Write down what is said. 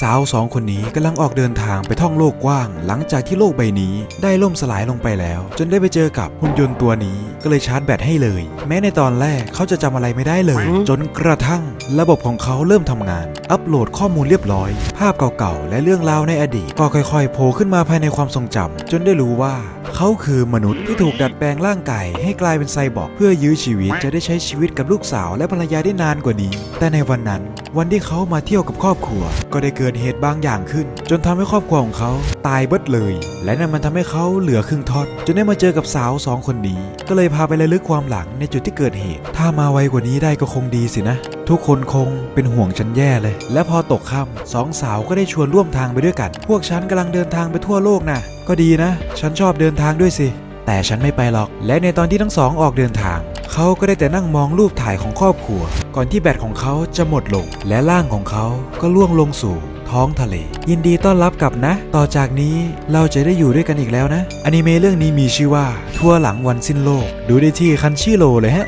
สาวสองคนนี้กำลังออกเดินทางไปท่องโลกกว้าง หลังจากที่โลกใบนี้ได้ล่มสลายลงไปแล้ว จนได้ไปเจอกับหุ่นยนต์ตัวนี้ก็เลยชาร์จแบตให้เลย แม้ในตอนแรกเขาจะจำอะไรไม่ได้เลย จนกระทั่ง ระบบของเขาเริ่มทำงาน อัปโหลดข้อมูลเรียบร้อย ภาพเก่าๆและเรื่องราวในอดีต ก็ค่อยๆโผล่ขึ้นมาภายในความทรงจำจนได้รู้ว่าเขาคือมนุษย์ที่ถูกดัดแปลงร่างกายให้กลายเป็นไซบอร์กเพื่อยื้อชีวิตจะได้ใช้ชีวิตกับลูกสาวและภรรยาได้นานกว่านี้ แต่ในวันนั้น วันที่เขามาเที่ยวกับครอบครัว ก็ได้เกิดเหตุบางอย่างขึ้น จนทำให้ครอบครัวของเขาตายเบิดเลย และนั่นมันทำให้เขาเหลือครึ่งทอนจนได้มาเจอกับสาวสองคนนี้ ก็เลยพาไประลึกความหลังในจุดที่เกิดเหตุ ถ้ามาไวกว่านี้ได้ก็คงดีสินะ ทุกคนคงเป็นห่วงฉันแย่เลย และพอตกค่ำสองสาวก็ได้ชวนร่วมทางไปด้วยกัน พวกฉันกำลังเดินทางไปทั่วโลกนะก็ดีนะ ฉันชอบเดินทางด้วยสิ แต่ฉันไม่ไปหรอก และในตอนที่ทั้งสองออกเดินทาง เขาก็ได้แต่นั่งมองรูปถ่ายของครอบครัว ก่อนที่แบตของเขาจะหมดลง และร่างของเขาก็ล่วงลงสู่ท้องทะเล ยินดีต้อนรับกลับนะ ต่อจากนี้เราจะได้อยู่ด้วยกันอีกแล้วนะอนิเมะเรื่องนี้มีชื่อว่า ทั่วหลังวันสิ้นโลก ดูได้ที่คันชิโร่เลยฮะ